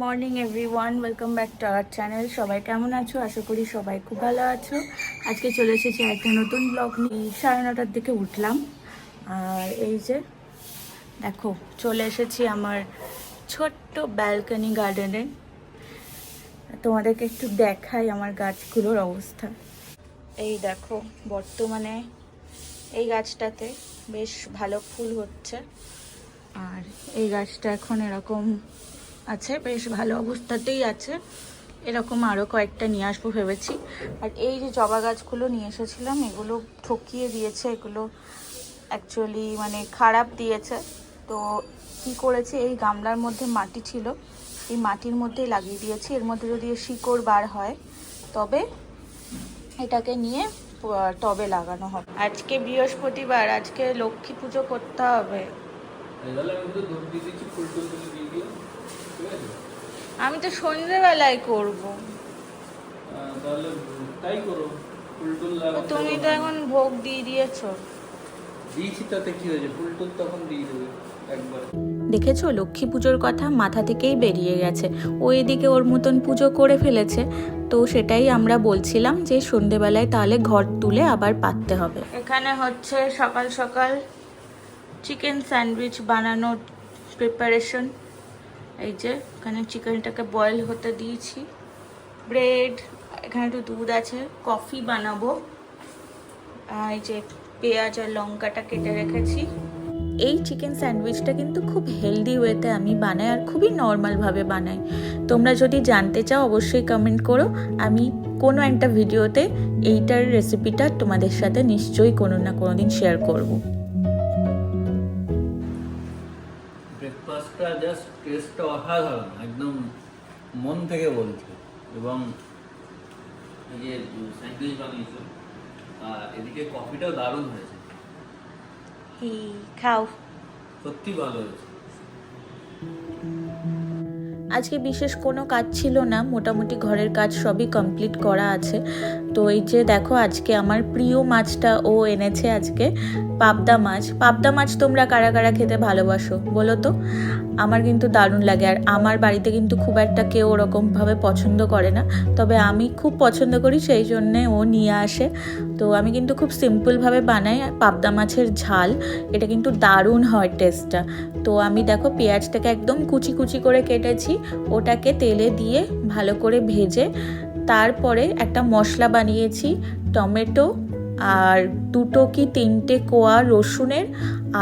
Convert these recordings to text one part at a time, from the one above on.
Morning everyone welcome back to our channel সবাই কেমন আছো? আশা করি সবাই খুব ভালো আছো। আজকে চলে এসেছি একটা নতুন ব্লগ নিয়ে। সাড়ে নটার দিকে উঠলাম। আর এই যে, দেখো, চলে এসেছি আমার ছোট্ট ব্যালকনি গার্ডেনে তোমাদেরকে একটু দেখাই আমার গাছগুলোর অবস্থা। এই দেখো, বর্তমানে এই গাছটাতে বেশ ভালো ফুল হচ্ছে। আর এই গাছটা এখন এরকম আছে, বেশ ভালো অবস্থাতেই আছে। এরকম আরও কয়েকটা নিয়ে আসব ভেবেছি। আর এই যে জবা গাছগুলো নিয়ে এসেছিলাম, এগুলো ঠকিয়ে দিয়েছে, এগুলো অ্যাকচুয়ালি মানে খারাপ দিয়েছে। তো কি করেছে, এই গামলার মধ্যে মাটি ছিল, এই মাটির মধ্যেই লাগিয়ে দিয়েছি। এর মধ্যে যদি শিকড় বার হয়, তবে এটাকে নিয়ে টবে লাগানো হবে। আজকে বৃহস্পতিবার, আজকে লক্ষ্মী পুজো করতে হবে। আমি তো সন্ধ্যেবেলায় করব। তাহলে তাই করো তুমি তো এখন ভোগ দিয়ে দিয়েছ। দিয়েছি তাতে কি হয়েছে? ফুল টুল তখন দিয়ে দেবে একবার। দেখেছ? লক্ষ্মী পুজোর কথা মাথা থেকেই বেরিয়ে গেছে। ও এদিকে ওর মতন পুজো করে ফেলেছে। তো সেটাই আমরা বলছিলাম যে সন্ধেবেলায় তাহলে ঘর তুলে আবার পাততে হবে। এখানে হচ্ছে সকাল সকাল চিকেন স্যান্ডউইচ বানানোর প্রিপারেশন এই যে, এখানে চিকেনটাকে বয়েল হতে দিয়েছি। ব্রেড এখানে একটু দুধ আছে কফি বানাবো। এই যে পেঁয়াজ আর লঙ্কাটা কেটে রেখেছি। এই চিকেন স্যান্ডউইচটা কিন্তু খুব হেলদি ওয়েতে আমি বানাই আর খুবই নর্মালভাবে বানাই। তোমরা যদি জানতে চাও, অবশ্যই কমেন্ট করো। আমি কোনো একটা ভিডিওতে এইটার রেসিপিটা তোমাদের সাথে নিশ্চয়ই কোনো না কোনো দিন শেয়ার করব। টেস্টটা অসাধারণ একদম মন থেকে বলছে। এবং এই যে স্যান্ডউইচ বানিয়েছো এদিকে কফিটাও দারুণ হয়েছে। খাও। সত্যি ভালো হয়েছে। আজকে বিশেষ কোনো কাজ ছিল না, মোটামুটি ঘরের কাজ সবই কমপ্লিট করা আছে। তো এই যে দেখো আজকে আমার প্রিয় মাছটা ও এনেছে আজকে, পাবদা মাছ। পাবদা মাছ তোমরা কারা কারা খেতে ভালোবাসো বলো তো? আমার কিন্তু দারুণ লাগে আর আমার বাড়িতে কিন্তু খুব একটা কেউ ওরকমভাবে পছন্দ করে না, তবে আমি খুব পছন্দ করি সেই জন্যে ও নিয়ে আসে। তো আমি কিন্তু খুব সিম্পলভাবে বানাই পাবদা মাছের ঝাল, এটা কিন্তু দারুণ হয় টেস্টটা তো আমি দেখো পেঁয়াজটাকে একদম কুচি কুচি করে কেটেছি ওটাকে তেলে দিয়ে ভালো করে ভেজে তারপরে একটা মশলা বানিয়েছি, টমেটো আর দুটো কি তিনটে কোয়া রসুনের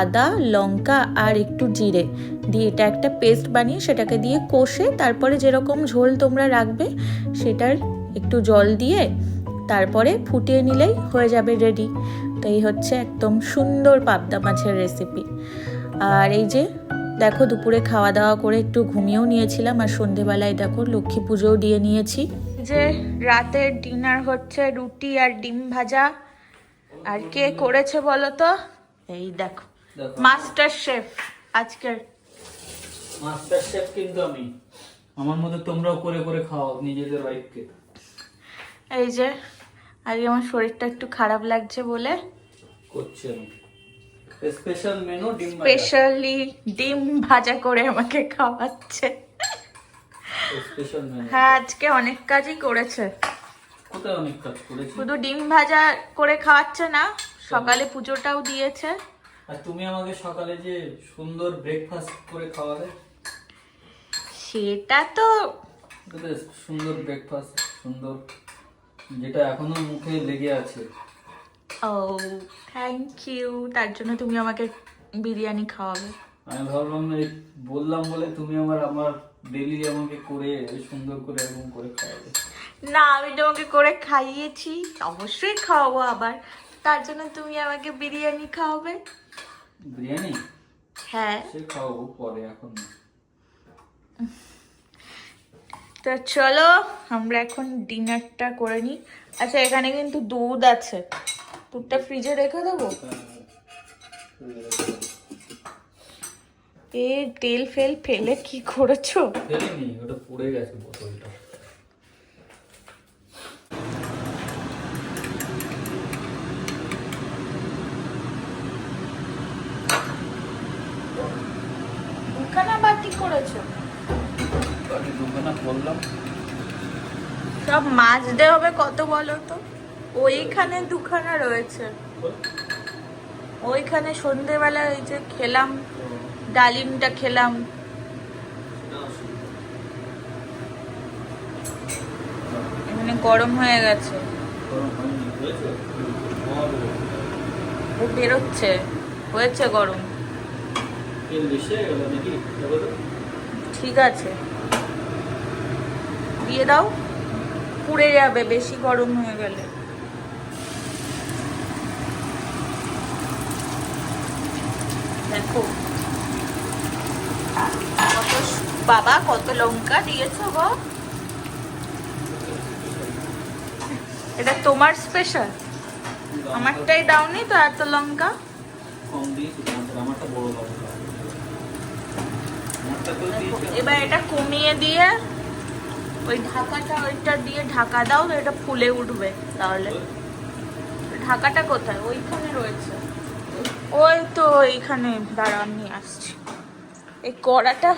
আদা, লঙ্কা আর একটু জিরে দিয়ে এটা একটা পেস্ট বানিয়ে সেটাকে দিয়ে কষে তারপরে যেরকম ঝোল তোমরা রাখবে সেটার একটু জল দিয়ে তারপরে ফুটিয়ে নিলেই হয়ে যাবে রেডি তো এই হচ্ছে একদম সুন্দর পাবদা মাছের রেসিপি আর এই যে দেখো দুপুরে খাওয়া দাওয়া করে একটু ঘুমিয়েও নিয়েছিলাম আর সন্ধেবেলায় দেখো লক্ষ্মী পুজোও দিয়ে নিয়েছি। যে রাতের ডিনার হচ্ছে রুটি আর ডিম ভাজা। আর কে করেছে বলো তো এই দেখো মাস্টার শেফ আজকের। মাস্টার শেফ কিন্তু আমি। আমার মধ্যে তোমরাও করে করে খাও নিজেদের ওয়াইফকে এই যে আজকে আমার শরীরটা একটু খারাপ লাগছে বলে। করছি আমি স্পেশাল মেনু ডিম স্পেশালি ডিম ভাজা করে আমাকে খাওয়াচ্ছে। স্পেশাল মেনু হ্যাঁ আজকে অনেক কাজই করেছে। কোথায় অনেক কাজ করেছি? শুধু ডিম ভাজা করে খাওয়াচ্ছে না সকালে পুজোটাও দিয়েছে। আর তুমি আমাকে সকালে যে সুন্দর ব্রেকফাস্ট করে খাওয়ালে? সেটা তো সুন্দর ব্রেকফাস্ট সুন্দর। যেটা এখনও মুখে লেগে আছে। ও থ্যাংক ইউ তার জন্য তুমি আমাকে বিরিয়ানি খাওয়াবে। আমি ভাবলাম বললাম বলে তুমি আমার আমার ডেলি আমাকে করে সুন্দর করে এরকম করে খাওয়াবে। না আমি তোমাকে করে খাইয়েছি। অবশ্যই খাওয়াবো আবার। তার জন্য তুমি আমাকে বিরিয়ানি খাওয়াবে। বিরিয়ানি? হ্যাঁ। সে খাওয়াবো পরে এখন। তো চলো আমরা এখন ডিনারটা করে নিই। আচ্ছা এখানে কিন্তু দুধ আছে। দুধটা ফ্রিজে রেখে দেবো? এ তেল ফেল ফেলে কি করেছ? ফেলিনি ওটা পুড়ে গেছে বোতলটা। করেছ? বাটি সব মাছ দেওয়া হবে কত বলো তো? ওইখানে দুখানা রয়েছে। ওইখানে সন্ধেবেলা ওই যে খেলাম, ডালিমটা খেলাম। এখানে গরম হয়ে গেছে। ও বেরোচ্ছে, হয়েছে গরম। ঠিক আছে। দিয়ে দাও, পুড়ে যাবে, বেশি গরম হয়ে গেলে। দেখো। কত বাবা, কত লঙ্কা দিয়েছ গো। এটা তোমার স্পেশাল আমারটাই দাওনি তো এত লঙ্কা। এবার এটা কমিয়ে দিয়ে, ওই ঢাকাটা, ওইটা দিয়ে ঢাকা দাও এটা ফুলে উঠবে তাহলে। ঢাকাটা কোথায়? ওইখানে রয়েছে। ওই তো এইখানে দাঁড়া আমি আসছি। এই কড়াটা?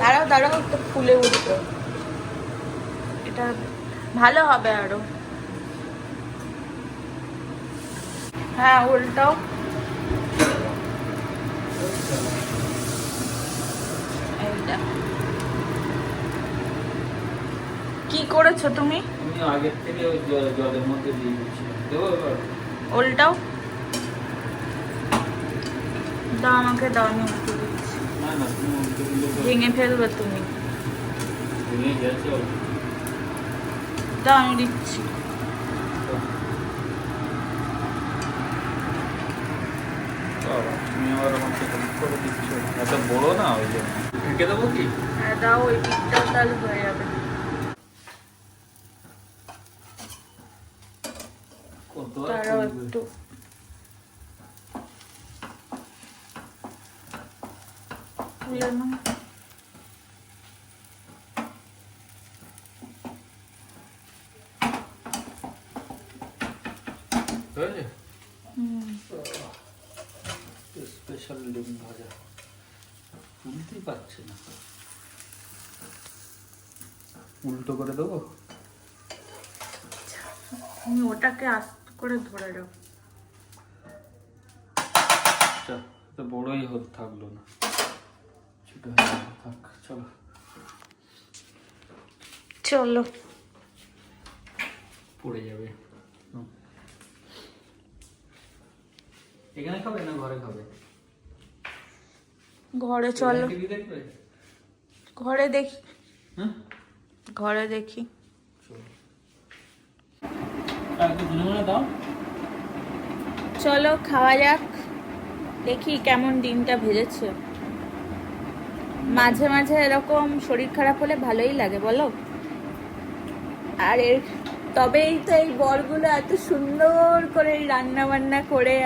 দাঁড়াও দাঁড়াও, একটু ফুলে উঠবে। এটা ভালো হবে আরও। হ্যাঁ উল্টাও এই দেখো। কি করেছ তুমি? আমি আগের থেকে ওই জলের মধ্যে দিয়ে দেবো এবার? দাও আমাকে দাও আমি উল্টে দিচ্ছি। না না তুমি উল্টে দিলে ভেঙে ফেলবে তুমি। ভেঙে গেছে দাও আমি দিচ্ছি। তুমি আবার আমাকে করে দিচ্ছ। এত বড় না ওই জন্য ঢেকে দেবো কি? হ্যাঁ দাও ওই দিকটাও তাহলে হয়ে যাবে কত আর তারাও? একটু তুলে নাও। স্পেশাল ডিম ভাজা তুলতেই পারছে না উল্টো করে দেবো তুমি ওটাকে আস্তে করে ধরে রাখো। আচ্ছা তো বড়ই হোক থাকল না। ছোট থাক চলো। চলো। পড়ে যাবে। এখানে খাবে না ঘরে খাবে? ঘরে চলো। দেখবে? ঘরে দেখি। হ্যাঁ ঘরে দেখি চলো আর একটু ধনে পাতা দাও চলো, খাওয়া যাক। দেখি কেমন ডিমটা ভেজেছে। মাঝে মাঝে এরকম শরীর খারাপ হলে ভালোই লাগে, বলো। আর এর তবেই তো এই বরগুলো এত সুন্দর করে রান্না বান্না করে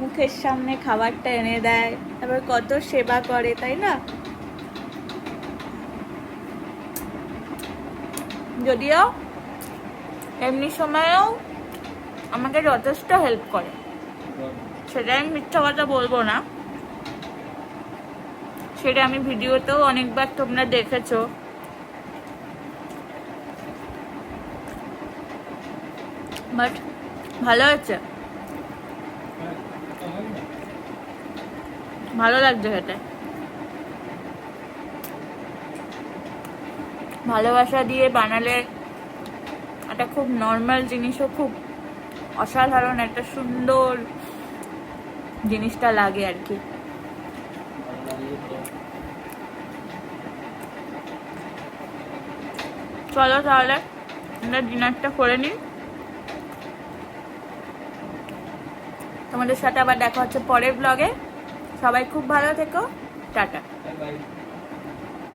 মুখের সামনে খাবারটা এনে দেয়। তারপর কত সেবা করে, তাই না? যদিও এমনি সময়েও আমাকে যথেষ্ট হেল্প করে। সেটা আমি মিথ্যা কথা বলব না। সেটা আমি ভিডিওতেও অনেকবার তোমরা দেখেছ। বাট ভালো হয়েছে। ভালো লাগছে খেতে। ভালোবাসা দিয়ে বানালে একটা খুব নর্মাল জিনিসও, খুব অসাধারণ একটা সুন্দর জিনিসটা লাগে আর কি। চলো তাহলে, আমরা ডিনারটা করে নিই। তোমাদের সাথে আবার দেখা হচ্ছে পরের ব্লগে সবাই খুব ভালো থেকো। টাটা।